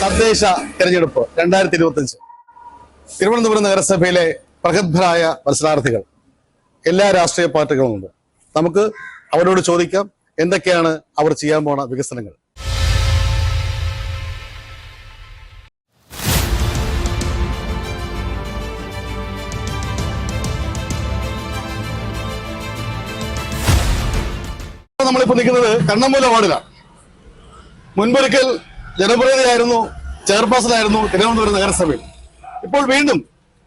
തദ്ദേശ തെരഞ്ഞെടുപ്പ് രണ്ടായിരത്തി ഇരുപത്തി അഞ്ച് തിരുവനന്തപുരം നഗരസഭയിലെ പ്രഗത്ഭരായ മത്സരാർത്ഥികൾ. എല്ലാ രാഷ്ട്രീയ പാർട്ടികളുമുണ്ട് നമുക്ക് അവരോട് ചോദിക്കാം എന്തൊക്കെയാണ് അവർ ചെയ്യാൻ പോണ വികസനങ്ങൾ? നമ്മളിപ്പോ നിൽക്കുന്നത് കണ്ണമൂല വാർഡിലാണ്. മുൻപൊരിക്കൽ ജനപ്രതിനിധിയായിരുന്നു ചെയർപേഴ്സണായിരുന്നു തിരുവനന്തപുരം നഗരസഭയിൽ. ഇപ്പോൾ വീണ്ടും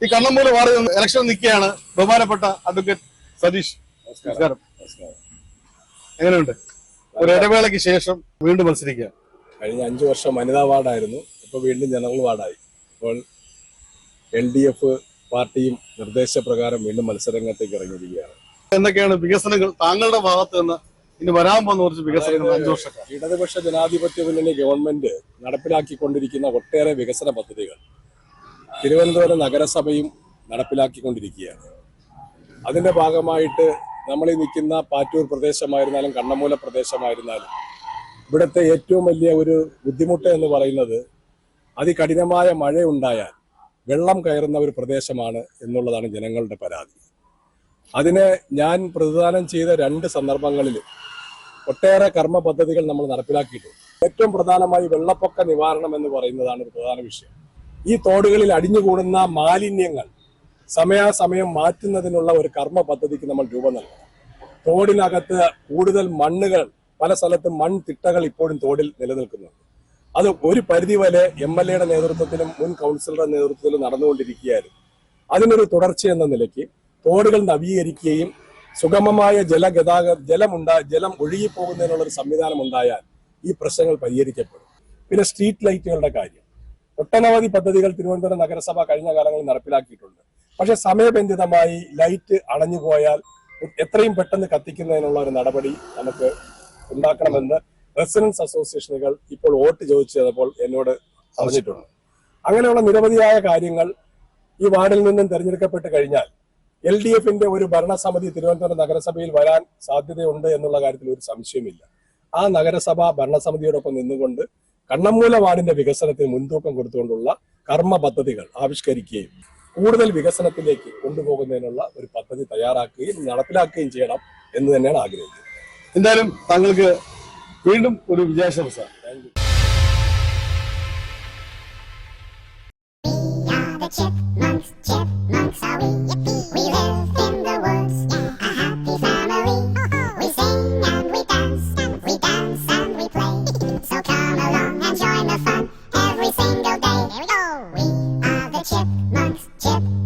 ഈ കണ്ണമ്മൂല വാർഡിൽ നിന്ന് ഇലക്ഷൻ നിൽക്കുകയാണ് ബഹുമാനപ്പെട്ട അഡ്വക്കേറ്റ് സതീഷ്. നമസ്കാരം. എങ്ങനെയുണ്ട്? ഒരു ഇടവേളയ്ക്ക് ശേഷം വീണ്ടും മത്സരിക്കുക. കഴിഞ്ഞ അഞ്ചു വർഷം വനിതാ വാർഡായിരുന്നു. ഇപ്പോൾ വീണ്ടും ജനറൽ വാർഡായി. ഇപ്പോൾ എൽ ഡി എഫ് പാർട്ടിയും നിർദ്ദേശപ്രകാരം വീണ്ടും മത്സരരംഗത്തേക്ക് ഇറങ്ങിയിരിക്കുകയാണ് എന്തൊക്കെയാണ് വികസനങ്ങൾ താങ്കളുടെ ഭാഗത്ത് നിന്ന് ഇനി വരാൻ പോകുന്ന കുറച്ച് വികസനങ്ങൾ അഞ്ചു ഇടതുപക്ഷ ജനാധിപത്യ മുന്നണി ഗവൺമെന്റ് നടപ്പിലാക്കിക്കൊണ്ടിരിക്കുന്ന ഒട്ടേറെ വികസന പദ്ധതികൾ തിരുവനന്തപുരം നഗരസഭയും നടപ്പിലാക്കിക്കൊണ്ടിരിക്കുകയാണ്. അതിന്റെ ഭാഗമായിട്ട് നമ്മൾ ഈ നിൽക്കുന്ന പാറ്റൂർ പ്രദേശമായിരുന്നാലും കണ്ണമൂല പ്രദേശമായിരുന്നാലും ഇവിടുത്തെ ഏറ്റവും വലിയ ഒരു ബുദ്ധിമുട്ട് എന്ന് പറയുന്നത് അതികഠിനമായ മഴ ഉണ്ടായാൽ വെള്ളം കയറുന്ന ഒരു പ്രദേശമാണ് എന്നുള്ളതാണ് ജനങ്ങളുടെ പരാതി. അതിനെ ഞാൻ പ്രതിദാനം ചെയ്ത രണ്ട് സന്ദർഭങ്ങളിൽ ഒട്ടേറെ കർമ്മ പദ്ധതികൾ നമ്മൾ നടപ്പിലാക്കിയിട്ടുണ്ട്. ഏറ്റവും പ്രധാനമായി വെള്ളപ്പൊക്ക നിവാരണം എന്ന് പറയുന്നതാണ് ഒരു പ്രധാന വിഷയം. ഈ തോടുകളിൽ അടിഞ്ഞുകൂടുന്ന മാലിന്യങ്ങൾ സമയാസമയം മാറ്റുന്നതിനുള്ള ഒരു കർമ്മ പദ്ധതിക്ക് നമ്മൾ രൂപം നൽകണം. തോടിനകത്ത് കൂടുതൽ മണ്ണുകൾ പല സ്ഥലത്തും മൺ തിട്ടകൾ ഇപ്പോഴും തോടിൽ നിലനിൽക്കുന്നുണ്ട്. അത് ഒരു പരിധി വരെ എം എൽ എയുടെ നേതൃത്വത്തിലും മുൻ കൗൺസിലറുടെ നേതൃത്വത്തിലും നടന്നുകൊണ്ടിരിക്കുകയായിരുന്നു. അതിനൊരു തുടർച്ച എന്ന നിലയ്ക്ക് തോടുകൾ നവീകരിക്കുകയും സുഗമമായ ജലഗതാഗത ജലമുണ്ടാ ജലം ഒഴുകിപ്പോകുന്നതിനുള്ള ഒരു സംവിധാനം ഉണ്ടായാൽ ഈ പ്രശ്നങ്ങൾ പരിഹരിക്കപ്പെടും. പിന്നെ സ്ട്രീറ്റ് ലൈറ്റുകളുടെ കാര്യം. ഒട്ടനവധി പദ്ധതികൾ തിരുവനന്തപുരം നഗരസഭ കഴിഞ്ഞ കാലങ്ങളിൽ നടപ്പിലാക്കിയിട്ടുണ്ട്. പക്ഷെ സമയബന്ധിതമായി ലൈറ്റ് അണഞ്ഞുപോയാൽ എത്രയും പെട്ടെന്ന് കത്തിക്കുന്നതിനുള്ള ഒരു നടപടി നമുക്ക് ഉണ്ടാക്കണമെന്ന് റെസിഡൻസ് അസോസിയേഷനുകൾ ഇപ്പോൾ വോട്ട് ചോദിച്ചപ്പോൾ എന്നോട് പറഞ്ഞിട്ടുണ്ട്. അങ്ങനെയുള്ള നിരവധിയായ കാര്യങ്ങൾ ഈ വാർഡിൽ നിന്നും തെരഞ്ഞെടുക്കപ്പെട്ട് കഴിഞ്ഞാൽ എൽ ഡി എഫിന്റെ ഒരു ഭരണസമിതി തിരുവനന്തപുരം നഗരസഭയിൽ വരാൻ സാധ്യതയുണ്ട് എന്നുള്ള കാര്യത്തിൽ ഒരു സംശയമില്ല. ആ നഗരസഭ ഭരണസമിതിയോടൊപ്പം നിന്നുകൊണ്ട് കണ്ണമ്മൂല വാർഡിന്റെ വികസനത്തിന് മുൻതൂക്കം കൊടുത്തുകൊണ്ടുള്ള കർമ്മ പദ്ധതികൾ ആവിഷ്കരിക്കുകയും കൂടുതൽ വികസനത്തിലേക്ക് കൊണ്ടുപോകുന്നതിനുള്ള ഒരു പദ്ധതി തയ്യാറാക്കുകയും നടപ്പിലാക്കുകയും ചെയ്യണം എന്ന് തന്നെയാണ് ആഗ്രഹിക്കുന്നത്. എന്തായാലും താങ്കൾക്ക് വീണ്ടും ഒരു വിജയാശംസ. the chipmunks, the chipmunks, chip.